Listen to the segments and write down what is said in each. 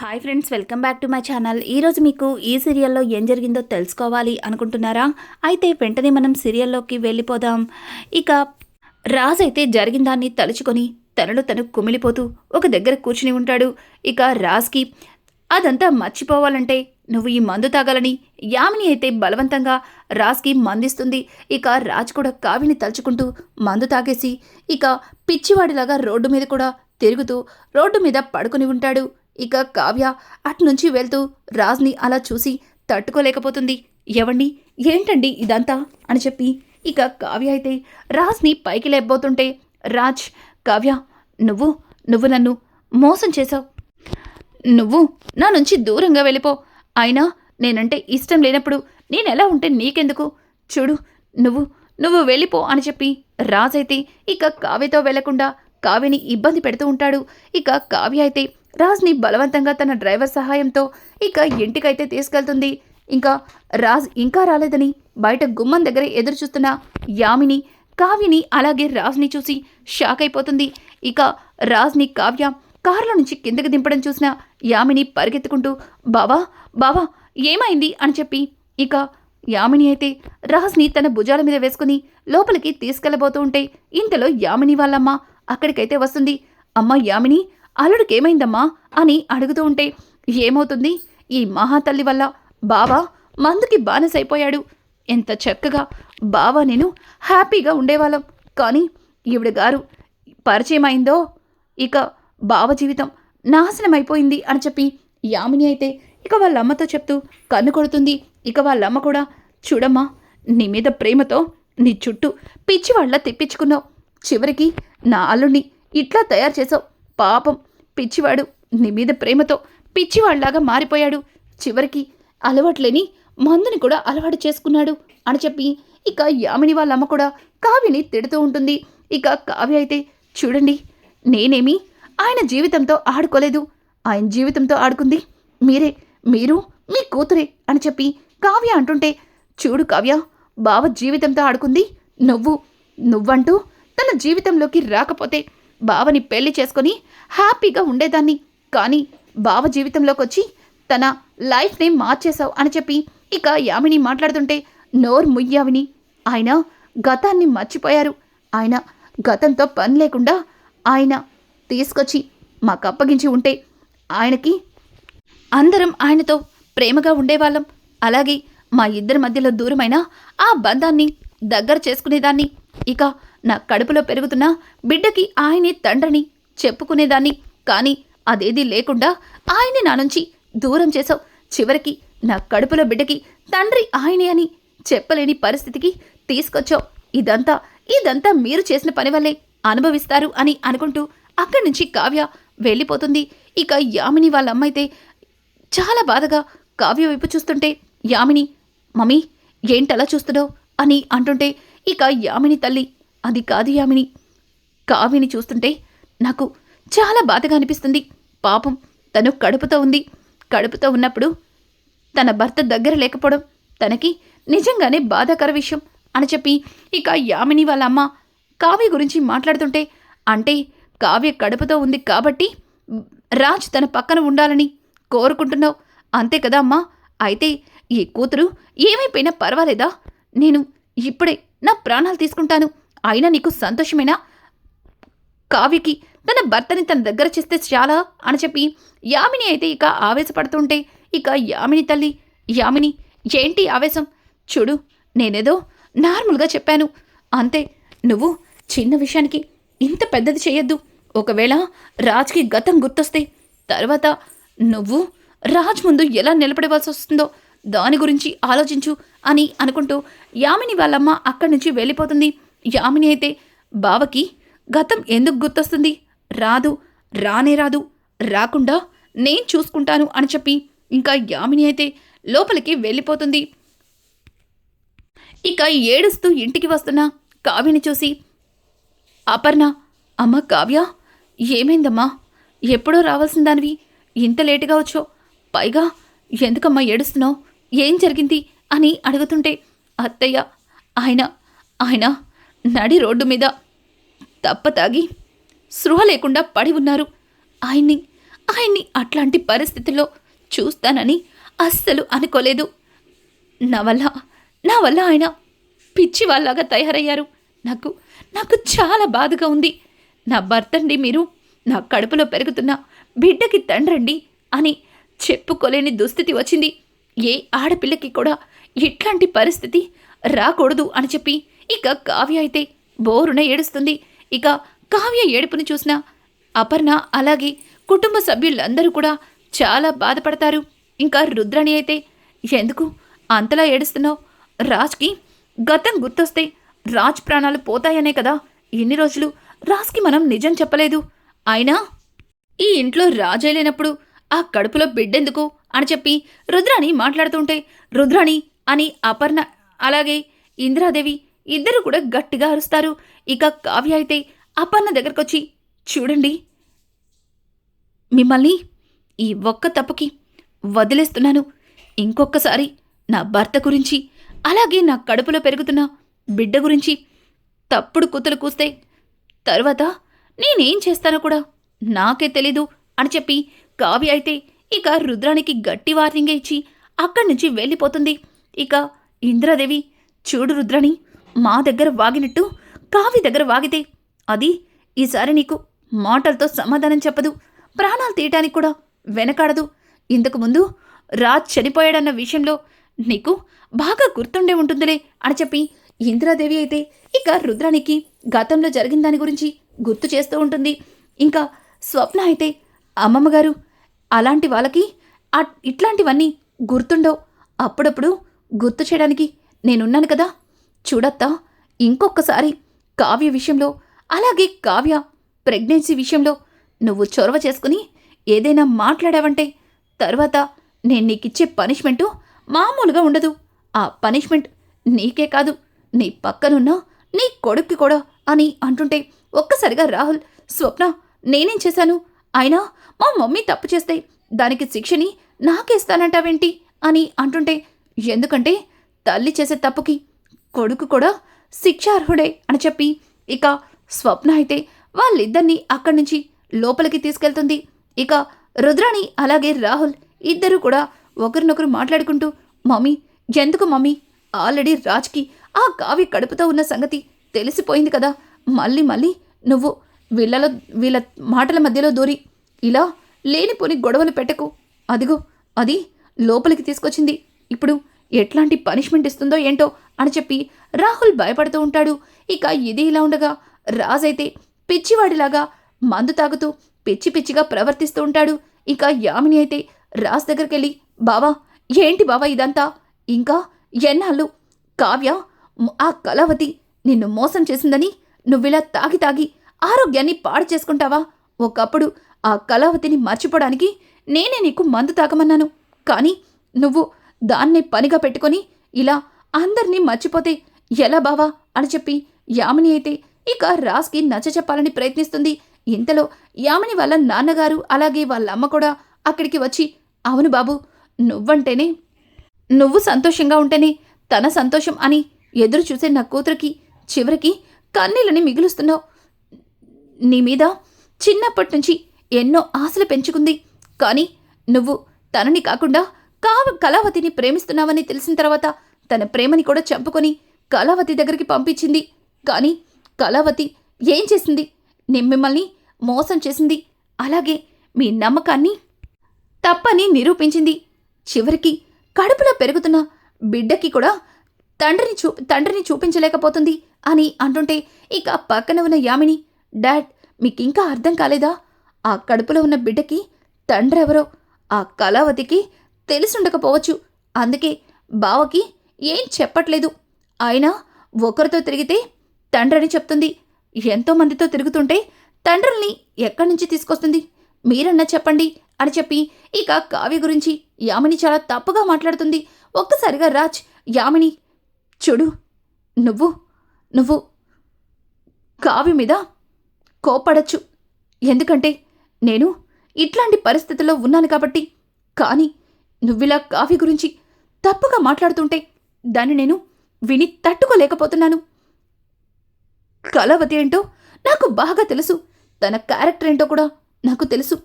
Hi friends welcome back to my channel ఈరోజు మీకు ఈ సీరియల్లో ఏం జరిగిందో తెలుసుకోవాలి అనుకుంటున్నారా? అయితే వెంటనే మనం సీరియల్లోకి వెళ్ళిపోదాం. ఇక రాజ్ అయితే జరిగిన దాన్ని తలుచుకొని తనలో తను కుమిలిపోతూ ఒక దగ్గర కూర్చుని ఉంటాడు. ఇక రాజ్కి అదంతా మర్చిపోవాలంటే నువ్వు ఈ మందు తాగాలని యామిని అయితే బలవంతంగా రాజ్కి మందిస్తుంది. ఇక రాజ్ కూడా కావిని తలుచుకుంటూ మందు తాగేసి ఇక పిచ్చివాడిలాగా రోడ్డు మీద కూడా తిరుగుతూ రోడ్డు మీద పడుకుని ఉంటాడు. ఇక కావ్య అట్నుంచి వెళ్తూ రాజ్ని అలా చూసి తట్టుకోలేకపోతుంది. ఎవండి ఏంటండి ఇదంతా? అని చెప్పి ఇక కావ్య అయితే రాజ్ని పైకి లేకపోతుంటే రాజ్ కావ్య నువ్వు నువ్వు నన్ను మోసం చేశావు. నువ్వు నా నుంచి దూరంగా వెళ్ళిపో. అయినా నేనంటే ఇష్టం లేనప్పుడు నేను ఎలా ఉంటే నీకెందుకు? చూడు నువ్వు నువ్వు వెళ్ళిపో అని చెప్పి రాజైతే ఇక కావ్యతో వెళ్ళకుండా కావ్యని ఇబ్బంది పెడుతూ ఉంటాడు. ఇక కావ్య అయితే రాజ్ని బలవంతంగా తన డ్రైవర్ సహాయంతో ఇక ఇంటికైతే తీసుకెళ్తుంది. ఇంకా రాజ్ ఇంకా రాలేదని బయట గుమ్మం దగ్గర ఎదురు చూస్తున్న యామిని కావ్యని అలాగే రాజ్ని చూసి షాక్ అయిపోతుంది. ఇక రాజ్ని కావ్య కారులో నుంచి కిందకి దింపడం చూసిన యామిని పరిగెత్తుకుంటూ బావా బావా ఏమైంది? అని చెప్పి ఇక యామిని అయితే రాజ్ని తన భుజాల మీద వేసుకుని లోపలికి తీసుకెళ్ళబోతూ ఉంటే ఇంతలో యామిని వాళ్ళమ్మ అక్కడికైతే వస్తుంది. అమ్మ యామిని అల్లుడికేమైందమ్మా అని అడుగుతూ ఉంటే ఏమవుతుంది? ఈ మహాతల్లి వల్ల బావ మందుకి బానిసైపోయాడు. ఎంత చక్కగా బావ నేను హ్యాపీగా ఉండేవాళ్ళం. కానీ ఈవిడ గారు పరిచయం అయిందో ఇక బావ జీవితం నాశనమైపోయింది అని చెప్పి యామిని అయితే ఇక వాళ్ళ అమ్మతో చెప్తూ కన్ను కొడుతుంది. ఇక వాళ్ళ అమ్మ కూడా చూడమ్మా నీ మీద ప్రేమతో నీ చుట్టూ పిచ్చివాళ్ళ తెప్పించుకున్నావు. చివరికి నా అల్లుడిని ఇట్లా తయారు చేసావు. పాపం పిచ్చివాడు. నీ మీద ప్రేమతో పిచ్చివాళ్ళాగా మారిపోయాడు. చివరికి అలవాట్లేని మందుని కూడా అలవాటు చేసుకున్నాడు అని చెప్పి ఇక యామిని వాళ్ళ అమ్మ కూడా కావ్యని తిడుతూ ఉంటుంది. ఇక కావ్య అయితే చూడండి నేనేమి ఆయన జీవితంతో ఆడుకోలేదు. ఆయన జీవితంతో ఆడుకుంది మీరే మీరు మీ కూతురే అని చెప్పి కావ్య అంటుంటే చూడు కావ్య బావ జీవితంతో ఆడుకుంది నువ్వు నువ్వంటూ తన జీవితంలోకి రాకపోతే బావని పెళ్ళి చేసుకొని హ్యాపీగా ఉండేదాన్ని. కానీ బావ జీవితంలోకి వచ్చి తన లైఫ్ని మార్చేశావు అని చెప్పి ఇక యామిని మాట్లాడుతుంటే నోరు ముయ్యావిని. ఆయన గతాన్ని మర్చిపోయారు. ఆయన గతంతో పని లేకుండా ఆయన తీసుకొచ్చి మాకు అప్పగించి ఉంటే ఆయనకి అందరం ఆయనతో ప్రేమగా ఉండేవాళ్ళం. అలాగే మా ఇద్దరి మధ్యలో దూరమైన ఆ బంధాన్ని దగ్గర చేసుకునేదాన్ని. ఇక నా కడుపులో పెరుగుతున్న బిడ్డకి ఆయనే తండ్రిని చెప్పుకునేదాన్ని. కానీ అదేదీ లేకుండా ఆయన్ని నా నుంచి దూరం చేసావు చివరికి నా కడుపులో బిడ్డకి తండ్రి ఆయనే అని చెప్పలేని పరిస్థితికి తీసుకొచ్చావు. ఇదంతా ఇదంతా మీరు చేసిన పని వల్లే అనుభవిస్తారు అని అనుకుంటూ అక్కడి నుంచి కావ్య వెళ్ళిపోతుంది. ఇక యామిని వాళ్ళ అమ్మ అయితే చాలా బాధగా కావ్య వైపు చూస్తుంటే యామిని మమ్మీ ఏంటలా చూస్తున్నావు? అని అంటుంటే ఇక యామిని తల్లి అది కాదు యామిని. కావ్యని చూస్తుంటే నాకు చాలా బాధగా అనిపిస్తుంది. పాపం తను కడుపుతో ఉంది. కడుపుతో ఉన్నప్పుడు తన భర్త దగ్గర లేకపోవడం తనకి నిజంగానే బాధాకర విషయం అని చెప్పి ఇక యామిని వాళ్ళ అమ్మ కావ్య గురించి మాట్లాడుతుంటే అంటే కావ్య కడుపుతో ఉంది కాబట్టి రాజ్ తన పక్కన ఉండాలని కోరుకుంటున్నావు. అంతే కదా అమ్మా. అయితే ఈ కూతురు ఏమైపోయినా పర్వాలేదా? నేను ఇప్పుడే నా ప్రాణాలు తీసుకుంటాను. అయినా నీకు సంతోషమేనా? కావ్యకి తన భర్తని తన దగ్గర చేస్తే చాలా అని చెప్పి యామిని అయితే ఇక ఆవేశపడుతుంటే ఇక యామిని తల్లి యామిని ఏంటి ఆవేశం? చూడు నేనేదో నార్మల్గా చెప్పాను. అంతే నువ్వు చిన్న విషయానికి ఇంత పెద్దది చేయొద్దు. ఒకవేళ రాజ్కి గతం గుర్తొస్తే తర్వాత నువ్వు రాజ్ ముందు ఎలా నిలబడవలసి వస్తుందో దాని గురించి ఆలోచించు అని అనుకుంటూ యామిని వాళ్ళమ్మ అక్కడి నుంచి వెళ్ళిపోతుంది. యామిని అయితే బావకి గతం ఎందుకు గుర్తొస్తుంది? రాదు రానే రాదు రాకుండా నేను చూసుకుంటాను అని చెప్పి ఇంకా యామిని అయితే లోపలికి వెళ్ళిపోతుంది. ఇక ఏడుస్తూ ఇంటికి వస్తున్న కావ్యని చూసి అపర్ణ అమ్మ కావ్య ఏమైందమ్మా? ఎప్పుడో రావాల్సిన దానివి ఇంత లేటుగా వచ్చో పైగా ఎందుకమ్మా ఏడుస్తున్నావు? ఏం జరిగింది? అని అడుగుతుంటే అత్తయ్య ఆయన ఆయన నడి రోడ్డు మీద తప్ప తాగి సృహ లేకుండా పడి ఉన్నారు. ఆయన్ని ఆయన్ని అట్లాంటి పరిస్థితుల్లో చూస్తానని అస్సలు అనుకోలేదు. నా వల్ల నా వల్ల ఆయన పిచ్చి వాళ్ళలాగా తయారయ్యారు. నాకు నాకు చాలా బాధగా ఉంది. నా భర్తండి మీరు నా కడుపులో పెరుగుతున్న బిడ్డకి తండ్రండి అని చెప్పుకోలేని దుస్థితి వచ్చింది. ఏ ఆడపిల్లకి కూడా ఇట్లాంటి పరిస్థితి రాకూడదు అని చెప్పి ఇక కావ్య అయితే బోరున ఏడుస్తుంది. ఇక కావ్య ఏడుపుని చూసిన అపర్ణ అలాగే కుటుంబ సభ్యులందరూ కూడా చాలా బాధపడతారు. ఇంకా రుద్రాణి అయితే ఎందుకు? అంతలా ఏడుస్తున్నావు? రాజ్కి గతం గుర్తొస్తే రాజ్ ప్రాణాలు పోతాయనే కదా? ఇన్ని రోజులు రాజ్కి మనం నిజం చెప్పలేదు. అయినా ఈ ఇంట్లో రాజే లేనప్పుడు ఆ కడుపులో బిడ్డెందుకు? అని చెప్పి రుద్రాణి మాట్లాడుతుంటే రుద్రాణి అని అపర్ణ అలాగే ఇందిరాదేవి ఇద్దరు కూడా గట్టిగా అరుస్తారు. ఇక కావ్య అయితే అపర్ణ దగ్గరకొచ్చి చూడండి మిమ్మల్ని ఈ ఒక్క తప్పుకి వదిలేస్తున్నాను. ఇంకొకసారి నా భర్త గురించి అలాగే నా కడుపులో పెరుగుతున్న బిడ్డ గురించి తప్పుడు కూతులు కూస్తే తర్వాత నేనేం చేస్తానో కూడా నాకే తెలీదు అని చెప్పి కావి అయితే ఇక రుద్రానికి గట్టి వార్నింగ్ ఇచ్చి అక్కడి నుంచి వెళ్ళిపోతుంది. ఇక ఇంద్రాదేవి చూడు రుద్రాణి మా దగ్గర వాగినట్టు కావి దగ్గర వాగితే అది ఈసారి నీకు మాటలతో సమాధానం చెప్పదు ప్రాణాలు తీయటానికి కూడా వెనకాడదు. ఇంతకు ముందు రాజ్ చనిపోయాడన్న విషయంలో నీకు బాగా గుర్తుండే ఉంటుందిలే అని చెప్పి ఇందిరాదేవి అయితే ఇక రుద్రానికి గతంలో జరిగిన దాని గురించి గుర్తు చేస్తూ ఉంటుంది. ఇంకా స్వప్న అయితే అమ్మమ్మ గారు అలాంటి వాళ్ళకి అట్- ఇట్లాంటివన్నీ గుర్తుండవు. అప్పుడప్పుడు గుర్తు చేయడానికి నేనున్నాను కదా. చూడత్తా ఇంకొకసారి కావ్య విషయంలో అలాగే కావ్య ప్రెగ్నెన్సీ విషయంలో నువ్వు చొరవ చేసుకుని ఏదైనా మాట్లాడావంటే తర్వాత నేను నీకిచ్చే పనిష్మెంటు మామూలుగా ఉండదు. ఆ పనిష్మెంట్ నీకే కాదు. నీ పక్కనున్న నీ కొడుక్కి కూడా అని అంటుంటే ఒక్కసారిగా రాహుల్ స్వప్న నేనేం చేశాను? అయినా మా మమ్మీ తప్పు చేస్తే దానికి శిక్షని నాకేస్తానంటావేంటి? అని అంటుంటే ఎందుకంటే తల్లి చేసే తప్పుకి కొడుకు కూడా శిక్షార్హుడే అని చెప్పి ఇక స్వప్న అయితే వాళ్ళిద్దరినీ అక్కడి నుంచి లోపలికి తీసుకెళ్తుంది. ఇక రుద్రాణి అలాగే రాహుల్ ఇద్దరు కూడా ఒకరినొకరు మాట్లాడుకుంటూ మమ్మీ ఎందుకు మమ్మీ ఆల్రెడీ రాజ్కి ఆ కావి కడుపుతో ఉన్న సంగతి తెలిసిపోయింది కదా. మళ్ళీ మళ్ళీ నువ్వు వీళ్ళలో వీళ్ళ మాటల మధ్యలో దూరి ఇలా లేనిపోని గొడవలు పెట్టకు. అదిగో అది లోపలికి తీసుకొచ్చింది. ఇప్పుడు ఎట్లాంటి పనిష్మెంట్ ఇస్తుందో ఏంటో అని చెప్పి రాహుల్ భయపడుతూ ఉంటాడు. ఇక ఇది ఇలా ఉండగా రాజైతే పిచ్చివాడిలాగా మందు తాగుతూ పిచ్చి పిచ్చిగా ప్రవర్తిస్తూ ఉంటాడు. ఇక యామిని అయితే రాజ్ దగ్గరికి వెళ్ళి బావా ఏంటి బావా ఇదంతా? ఇంకా ఎన్నాళ్ళు? కావ్య ఆ కళావతి నిన్ను మోసం చేసిందని నువ్విలా తాగి తాగి ఆరోగ్యాన్ని పాడు చేసుకుంటావా? ఒకప్పుడు ఆ కళావతిని మర్చిపోవడానికి నేనే నీకు మందు తాగమన్నాను. కానీ నువ్వు దాన్నే పనిగా పెట్టుకొని ఇలా అందరినీ మర్చిపోతే ఎలా బావా? అని చెప్పి యామిని అయితే ఇక రాజ్కి నచ్చ చెప్పాలని ప్రయత్నిస్తుంది. ఇంతలో యామిని వాళ్ళ నాన్నగారు అలాగే వాళ్ళ అమ్మ కూడా అక్కడికి వచ్చి అవును బాబు నువ్వంటేనే నువ్వు సంతోషంగా ఉంటేనే తన సంతోషం అని ఎదురు చూసే నా కూతురికి చివరికి కన్నీళ్ళని మిగులుస్తున్నావు. నీ మీద చిన్నప్పటి నుంచి ఎన్నో ఆశలు పెంచుకుంది. కానీ నువ్వు తనని కాకుండా కావ కళావతిని ప్రేమిస్తున్నావని తెలిసిన తర్వాత తన ప్రేమని కూడా చంపుకొని కళావతి దగ్గరికి పంపించింది. కానీ కళావతి ఏం చేసింది? నేను మిమ్మల్ని మోసం చేసింది. అలాగే మీ నమ్మకాన్ని తప్పని నిరూపించింది. చివరికి కడుపులో పెరుగుతున్న బిడ్డకి కూడా తండ్రిని చూ తండ్రిని చూపించలేకపోతుంది అని అంటుంటే ఇక పక్కన ఉన్న యామిని డాడ్ మీకింకా అర్థం కాలేదా? ఆ కడుపులో ఉన్న బిడ్డకి తండ్రి ఎవరో ఆ కళావతికి తెలిసుండకపోవచ్చు. అందుకే బావకి ఏం చెప్పట్లేదు. అయినా ఒకరితో తిరిగితే తండ్రని చెప్తుంది. ఎంతో మందితో తిరుగుతుంటే తండ్రుల్ని ఎక్కడి నుంచి తీసుకొస్తుంది? మీరన్నా చెప్పండి అని చెప్పి ఇక కావ్య గురించి యామిని చాలా తప్పుగా మాట్లాడుతుంది. ఒక్కసారిగా రాజ్ యామిని చూడు నువ్వు నువ్వు కావ్య మీద కోపడచ్చు ఎందుకంటే నేను ఇట్లాంటి పరిస్థితుల్లో ఉన్నాను కాబట్టి. కానీ నువ్విలా కావ్య గురించి తప్పుగా మాట్లాడుతుంటే దాన్ని నేను విని తట్టుకోలేకపోతున్నాను. కళావతి ఏంటో నాకు బాగా తెలుసు. తన క్యారెక్టర్ ఏంటో కూడా నాకు తెలుసు.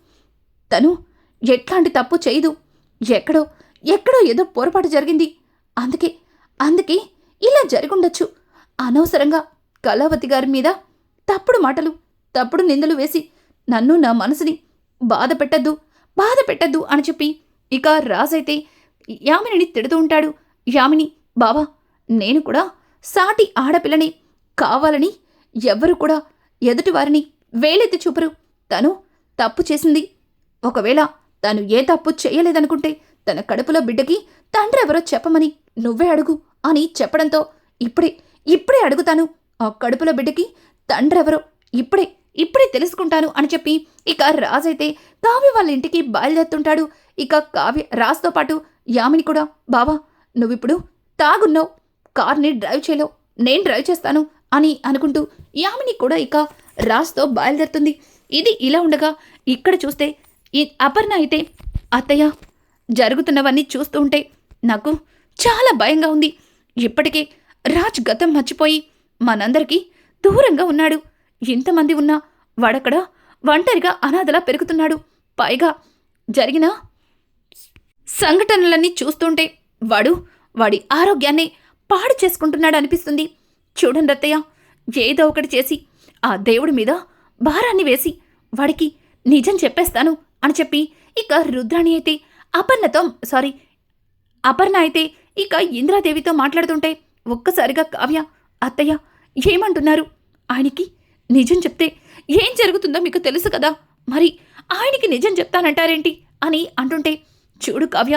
తను ఎట్లాంటి తప్పు చేయదు. ఎక్కడో ఎక్కడో ఏదో పొరపాటు జరిగింది. అందుకే అందుకే ఇలా జరుగుండొచ్చు. అనవసరంగా కళావతి గారి మీద తప్పుడు మాటలు తప్పుడు నిందలు వేసి నన్ను నా మనసుని బాధ పెట్టద్దు బాధ పెట్టద్దు అని చెప్పి ఇక రాజైతే యామినిని తిడుతూ ఉంటాడు. యామిని బావా నేను కూడా సాటి ఆడపిల్లని కావాలని ఎవ్వరు కూడా ఎదుటివారిని వేలెత్తి చూపరు. తను తప్పు చేసింది. ఒకవేళ తను ఏ తప్పు చేయలేదనుకుంటే తన కడుపులో బిడ్డకి తండ్రి ఎవరో చెప్పమని నువ్వే అడుగు అని చెప్పడంతో ఇప్పుడే ఇప్పుడే అడుగుతాను. ఆ కడుపులో బిడ్డకి తండ్రి ఎవరో ఇప్పుడే ఇప్పుడే తెలుసుకుంటాను అని చెప్పి ఇక రాజైతే కావ్య వాళ్ళ ఇంటికి బయలుదేరుతుంటాడు. ఇక కావ్య రాజుతో పాటు యామిని కూడా బావా నువ్విప్పుడు తాగున్నావు. కార్ని డ్రైవ్ చేయలేవు నేను డ్రైవ్ చేస్తాను. అని అనుకుంటూ యామిని కూడా ఇక రాజ్తో బయలుదేరుతుంది. ఇది ఇలా ఉండగా ఇక్కడ చూస్తే ఈ అపర్ణ అయితే అత్తయ్య జరుగుతున్నవన్నీ చూస్తూ ఉంటే నాకు చాలా భయంగా ఉంది. ఇప్పటికే రాజ్ గతం మర్చిపోయి మనందరికీ దూరంగా ఉన్నాడు. ఇంతమంది ఉన్నా వాడక్కడ ఒంటరిగా అనాథలా పెరుగుతున్నాడు. పైగా జరిగిన సంఘటనలన్నీ చూస్తుంటే వాడు వాడి ఆరోగ్యాన్ని పాడు చేసుకుంటున్నాడు అనిపిస్తుంది చూడండి అత్తయ్య ఏదో ఒకటి చేసి ఆ దేవుడి మీద భారాన్ని వేసి వాడికి నిజం చెప్పేస్తాను అని చెప్పి ఇక రుద్రాణి అయితే అపర్ణతో సారీ అపర్ణ అయితే ఇక ఇంద్రాదేవితో మాట్లాడుతుంటే ఒక్కసారిగా కావ్య అత్తయ్య ఏమంటున్నారు? ఆయనకి నిజం చెప్తే ఏం జరుగుతుందో మీకు తెలుసు కదా? మరి ఆయనకి నిజం చెప్తానంటారేంటి అని అంటుంటే చూడు కావ్య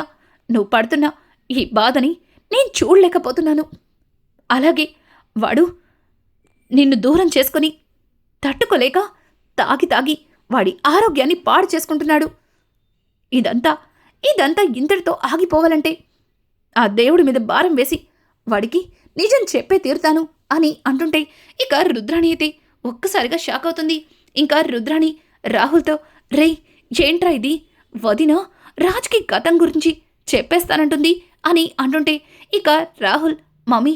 నువ్వు పడుతున్న ఈ బాధని నేను చూడలేకపోతున్నాను. అలాగే వాడు నిన్ను దూరం చేసుకొని తట్టుకోలేక తాగి తాగి వాడి ఆరోగ్యాన్ని పాడు చేసుకుంటున్నాడు. ఇదంతా ఇదంతా ఇంతటితో ఆగిపోవాలంటే ఆ దేవుడి మీద భారం వేసి వాడికి నిజం చెప్పే తీరుతాను అని అంటుంటే ఇక రుద్రాణి అయితే ఒక్కసారిగా షాక్ అవుతుంది. ఇంకా రుద్రాణి రాహుల్తో రేయ్ ఏంట్రా ఇది? వదిన రాజ్కి గతం గురించి చెప్పేస్తానంటుంది అని అంటుంటే ఇక రాహుల్ మమ్మీ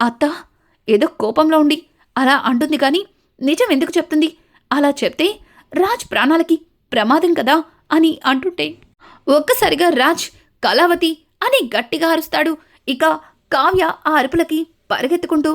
అత్త ఏదో కోపంలో ఉండి అలా అంటుంది కానీ నిజం ఎందుకు చెప్తుంది? అలా చెప్తే రాజ్ ప్రాణాలకి ప్రమాదం కదా అని అంటుంటే ఒక్కసారిగా రాజ్ కళావతి అని గట్టిగా అరుస్తాడు. ఇక కావ్య ఆ అరుపులకి పరిగెత్తుకుంటూ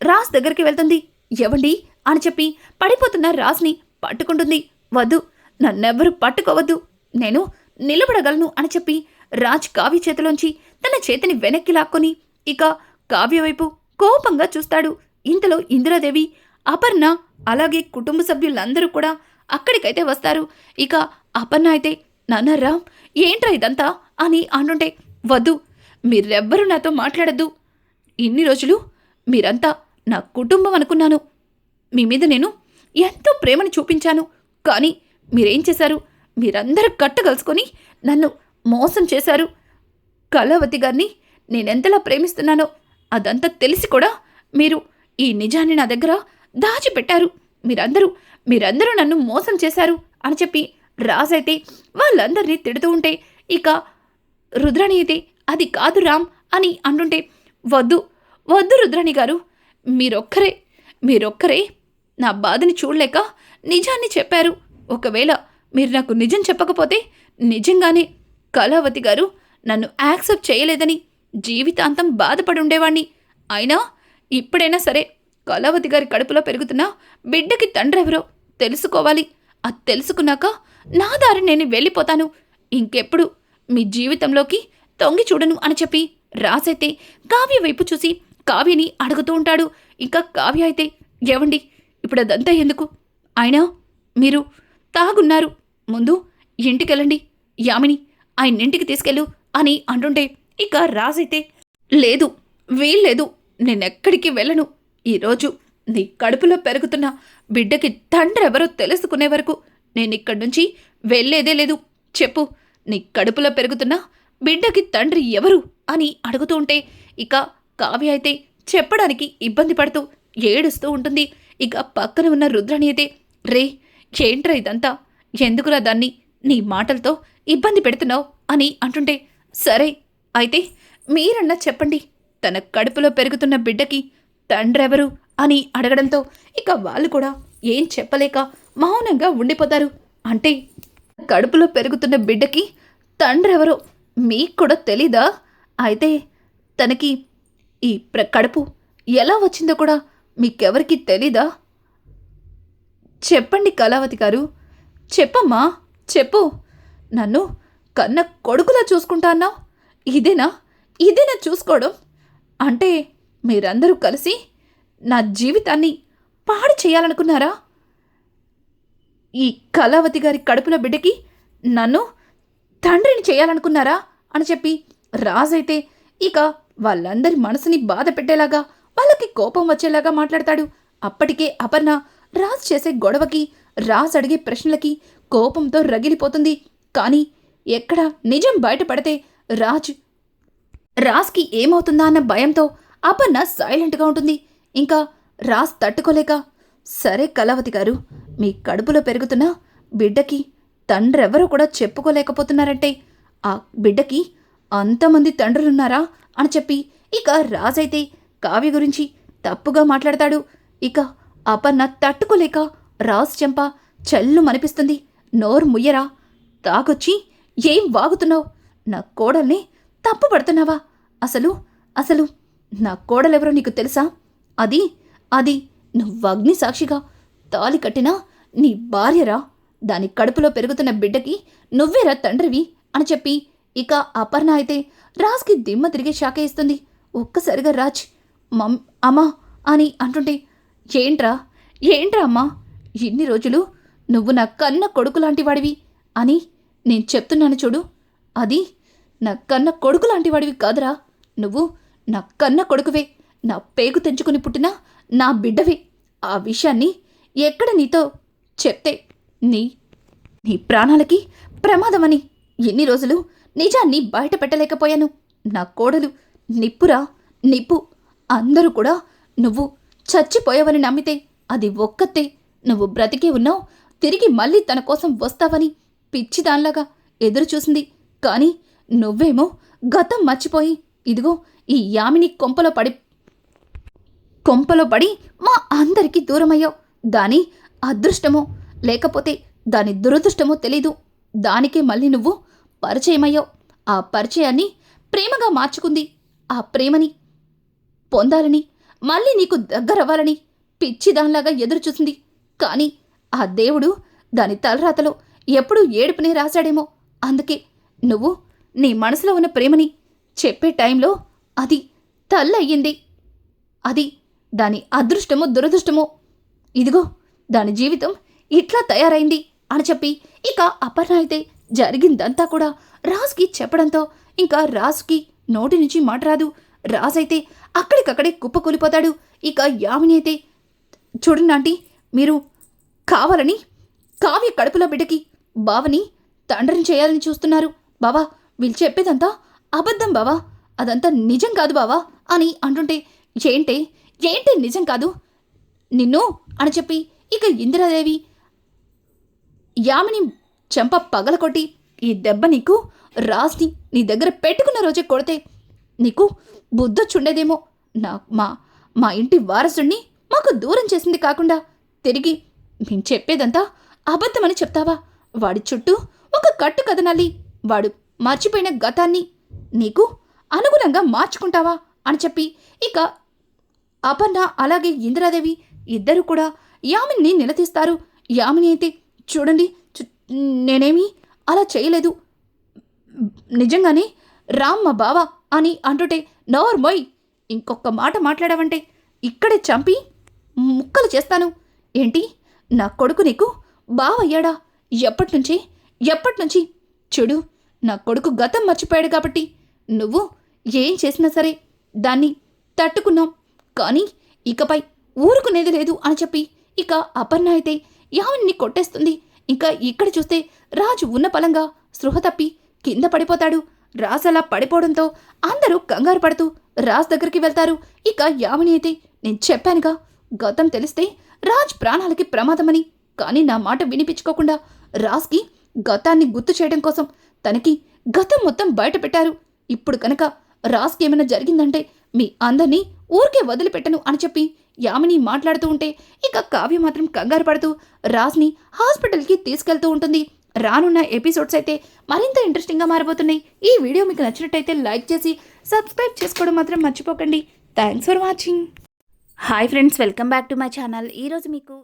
రాజ్ దగ్గరికి వెళ్తుంది. ఎవండి అని చెప్పి పడిపోతున్న రాజ్ని పట్టుకుంటుంది. వద్దు నన్నెవ్వరు పట్టుకోవద్దు. నేను నిలబడగలను అని చెప్పి రాజ్ కావ్య చేతిలోంచి తన చేతిని వెనక్కి లాక్కొని ఇక కావ్య వైపు కోపంగా చూస్తాడు. ఇంతలో ఇందిరాదేవి అపర్ణ అలాగే కుటుంబ సభ్యులందరూ కూడా అక్కడికైతే వస్తారు. ఇక అపర్ణ అయితే నాన్నరా రామ్ ఏంట్రా ఇదంతా? అని అంటుంటే వద్దు మీరెవ్వరూ నాతో మాట్లాడద్దు. ఇన్ని రోజులు మీరంతా నా కుటుంబం అనుకున్నాను. మీ మీద నేను ఎంతో ప్రేమను చూపించాను. కానీ మీరేం చేశారు? మీరందరూ కట్టగలుసుకొని నన్ను మోసం చేశారు. కళావతి గారిని నేనెంతలా ప్రేమిస్తున్నానో అదంతా తెలిసి కూడా మీరు ఈ నిజాన్ని నా దగ్గర దాచిపెట్టారు. మీరందరూ మీరందరూ నన్ను మోసం చేశారు అని చెప్పి రాజైతే వాళ్ళందరినీ తిడుతూ ఉంటే ఇక రుద్రాణి అయితే అది కాదు రామ్ అని అంటుంటే వద్దు వద్దు రుద్రాణి గారు మీరొక్కరే మీరొక్కరే నా బాధని చూడలేక నిజాన్ని చెప్పారు. ఒకవేళ మీరు నాకు నిజం చెప్పకపోతే నిజంగానే కళావతి గారు నన్ను యాక్సెప్ట్ చేయలేదని జీవితాంతం బాధపడి ఉండేవాణ్ణి అయినా ఇప్పుడైనా సరే కళావతి గారి కడుపులో పెరుగుతున్న బిడ్డకి తండ్రెవరో తెలుసుకోవాలి. అది తెలుసుకున్నాక నా దారి నేను వెళ్ళిపోతాను. ఇంకెప్పుడు మీ జీవితంలోకి తొంగి చూడను అని చెప్పి రాసైతే కావ్య వైపు చూసి కావ్యని అడుగుతూ ఉంటాడు. ఇంకా కావ్య అయితే ఏవండి ఇప్పుడు అదంతా ఎందుకు? అయినా మీరు తాగున్నారు. ముందు ఇంటికెళ్ళండి. యామిని ఆయన ఇంటికి తీసుకెళ్ళు అని అంటుంటే ఇక రాజైతే లేదు వీల్లేదు నేనెక్కడికి వెళ్ళను. ఈరోజు నీ కడుపులో పెరుగుతున్న బిడ్డకి తండ్రి ఎవరో తెలుసుకునే వరకు నేను ఇక్కడి నుంచి వెళ్ళేదే లేదు. చెప్పు నీ కడుపులో పెరుగుతున్న బిడ్డకి తండ్రి ఎవరు? అని అడుగుతూ ఉంటే ఇక కావ్య అయితే చెప్పడానికి ఇబ్బంది పడుతూ ఏడుస్తూ ఉంటుంది. ఇక పక్కన ఉన్న రుద్రని అయితే రే ఏంట్రా ఇదంతా? ఎందుకురా దాన్ని నీ మాటలతో ఇబ్బంది పెడుతున్నావు? అని అంటుంటే సరే అయితే మీరన్నా చెప్పండి తన కడుపులో పెరుగుతున్న బిడ్డకి తండ్రెవరు అని అడగడంతో ఇక వాళ్ళు కూడా ఏం చెప్పలేక మౌనంగా ఉండిపోతారు. అంటే కడుపులో పెరుగుతున్న బిడ్డకి తండ్రెవరో మీకు కూడా తెలీదా? అయితే తనకి ఈ ప్ర కడుపు ఎలా వచ్చిందో కూడా మీకెవరికి తెలీదా? చెప్పండి కళావతి గారు. చెప్పమ్మా చెప్పు. నన్ను కన్న కొడుకులా చూసుకుంటా అన్నావు? ఇదేనా? ఇదేనా చూసుకోవడం? అంటే మీరందరూ కలిసి నా జీవితాన్ని పాడు చేయాలనుకున్నారా? ఈ కళావతి గారి కడుపులో బిడ్డకి నన్ను తండ్రిని చేయాలనుకున్నారా? అని చెప్పి రాజైతే ఇక వాళ్ళందరి మనసుని బాధ పెట్టేలాగా వాళ్ళకి కోపం వచ్చేలాగా మాట్లాడతాడు. అప్పటికే అపర్ణ రాజ్ చేసే గొడవకి రాజ్ అడిగే ప్రశ్నలకి కోపంతో రగిలిపోతుంది. కానీ ఎక్కడ నిజం బయటపడితే రాజ్. రాజ్కి ఏమవుతుందా అన్న భయంతో అపర్ణ సైలెంట్గా ఉంటుంది. ఇంకా రాజ్ తట్టుకోలేక సరే కళావతి గారు మీ కడుపులో పెరుగుతున్న బిడ్డకి తండ్రెవరూ కూడా చెప్పుకోలేకపోతున్నారంటే ఆ బిడ్డకి అంతమంది తండ్రులున్నారా అని చెప్పి ఇక రాజైతే కావ్య గురించి తప్పుగా మాట్లాడతాడు. ఇక అపర్ణ తట్టుకోలేక రాజ్ చెంప చల్లు మనిపిస్తుంది నోరు ముయ్యరా తాగొచ్చి ఏం వాగుతున్నావు? నా కోడల్ని తప్పు పడుతున్నావా? అసలు అసలు నా కోడలెవరో నీకు తెలుసా? అది అది నువ్వు అగ్ని సాక్షిగా తాలి కట్టిన నీ భార్యరా? దాని కడుపులో పెరుగుతున్న బిడ్డకి నువ్వేరా తండ్రివి అని చెప్పి ఇక అపర్ణ అయితే రాజ్కి దిమ్మ తిరిగి షాకే ఇస్తుంది. ఒక్కసారిగా రాజ్ మమ్ అమ్మా అని అంటుంటే ఏంట్రా ఏంట్రా అమ్మా? ఇన్ని రోజులు నువ్వు నా కన్న కొడుకు లాంటి వాడివి అని నేను చెప్తున్నాను చూడు. అది నా కన్న కొడుకు లాంటి వాడివి కాదురా. నువ్వు నా కన్న కొడుకువే. నా పేగు తెంచుకుని పుట్టిన నా బిడ్డవే. ఆ విషయాన్ని ఎక్కడ నీతో చెప్తే నీ నీ ప్రాణాలకి ప్రమాదమని ఎన్ని రోజులు నిజాన్ని బయట పెట్టలేకపోయాను. నా కోడలు నిప్పురా నిప్పు. అందరూ కూడా నువ్వు చచ్చిపోయావని నమ్మితే అది ఒక్కతే. నువ్వు బ్రతికే ఉన్నావు తిరిగి మళ్ళీ తన కోసం వస్తావని పిచ్చిదాన్లాగా ఎదురు చూసింది కానీ నువ్వేమో గతం మర్చిపోయి ఇదిగో ఈ యామిని కొంపలో పడి కొంపలో పడి మా అందరికీ దూరమయ్యావు. దాని అదృష్టమో లేకపోతే దాని దురదృష్టమో తెలీదు. దానికే మళ్ళీ నువ్వు పరిచయమయ్యావు. ఆ పరిచయాన్ని ప్రేమగా మార్చుకుంది. ఆ ప్రేమని పొందాలని మళ్ళీ నీకు దగ్గరవ్వాలని పిచ్చిదాన్లాగా ఎదురు చూసింది కానీ ఆ దేవుడు దాని తలరాతలో ఎప్పుడూ ఏడుపునే రాశాడేమో. అందుకే నువ్వు నీ మనసులో ఉన్న ప్రేమని చెప్పే టైంలో అది తల్లయ్యింది. అది దాని అదృష్టమో దురదృష్టము ఇదిగో దాని జీవితం ఇట్లా తయారైంది అని చెప్పి ఇక అపర్ణ అయితే జరిగిందంతా కూడా రాజ్కి చెప్పడంతో ఇంకా రాజ్కి నోటి నుంచి మాట రాదు. రాజ్ అయితే అక్కడికక్కడే కుప్పకూలిపోతాడు ఇక యామిని అయితే చూడండి ఆంటీ మీరు కావాలని కావ్య కడుపులో బిడ్డకి బావని తండ్రిని చేయాలని చూస్తున్నారు. బావా వీళ్ళు చెప్పేదంతా అబద్ధం బావా. అదంతా నిజం కాదు బావా అని అంటుంటే ఏంటి ఏంటి నిజం కాదు? నిన్ను అని చెప్పి ఇక ఇందిరాదేవి యామిని చెంప పగలకొట్టి ఈ దెబ్బ నీకు రాసి నీ దగ్గర పెట్టుకున్న రోజే కొడితే నీకు బుద్ధొచ్చుండేదేమో. నా మా మా ఇంటి వారసుడిని మాకు దూరం చేసింది కాకుండా తిరిగి మేము చెప్పేదంతా అబద్ధమని చెప్తావా? వాడి చుట్టూ ఒక కట్టు కథనాలి వాడు మర్చిపోయిన గతాన్ని నీకు అనుగుణంగా మార్చుకుంటావా అని చెప్పి ఇక అపర్ణ అలాగే ఇందిరాదేవి ఇద్దరు కూడా యామిని నిలదీస్తారు. యామిని అయితే చూడండి నేనేమి అలా చేయలేదు. నిజంగానే రామ్ మా బావ అని అంటుంటే నోర్మోయ్ ఇంకొక మాట మాట్లాడావంటే ఇక్కడే చంపి ముక్కలు చేస్తాను. ఏంటి నా కొడుకు నీకు బావయ్యాడా? ఎప్పటినుంచి ఎప్పటినుంచి చూడు నా కొడుకు గతం మర్చిపోయాడు కాబట్టి నువ్వు ఏం చేసినా సరే దాన్ని తట్టుకున్నాం కానీ ఇకపై ఊరుకునేది లేదు అని చెప్పి ఇక అపర్ణ అయితే యావన్ని కొట్టేస్తుంది. ఇంకా ఇక్కడ చూస్తే రాజు ఉన్న పలంగా స్పృహ తప్పి కింద పడిపోతాడు. రాజ్ అలా పడిపోవడంతో అందరూ కంగారు పడుతూ రాజ్ దగ్గరికి వెళ్తారు. ఇక యామిని అయితే నేను చెప్పానుగా గతం తెలిస్తే రాజ్ ప్రాణాలకి ప్రమాదమని. కానీ నా మాట వినిపించుకోకుండా రాజ్కి గతాన్ని గుర్తు చేయడం కోసం తనకి గతం మొత్తం బయట పెట్టారు ఇప్పుడు కనుక రాజ్కి ఏమైనా జరిగిందంటే మీ అందరినీ ఊరికే వదిలిపెట్టను అని చెప్పి యామిని మాట్లాడుతూ ఉంటే ఇక కావ్య మాత్రం కంగారు పడుతూ రాజ్ని హాస్పిటల్కి తీసుకెళ్తూ ఉంటుంది. రానున్న ఎపిసోడ్స్ అయితే మరింత ఇంట్రెస్టింగ్గా మారబోతున్నాయి. ఈ వీడియో మీకు నచ్చినట్టయితే లైక్ చేసి సబ్స్క్రైబ్ చేసుకోవడం మాత్రం మర్చిపోకండి. Thanks for watching. Hi friends welcome back to my channel. ఈరోజు మీకు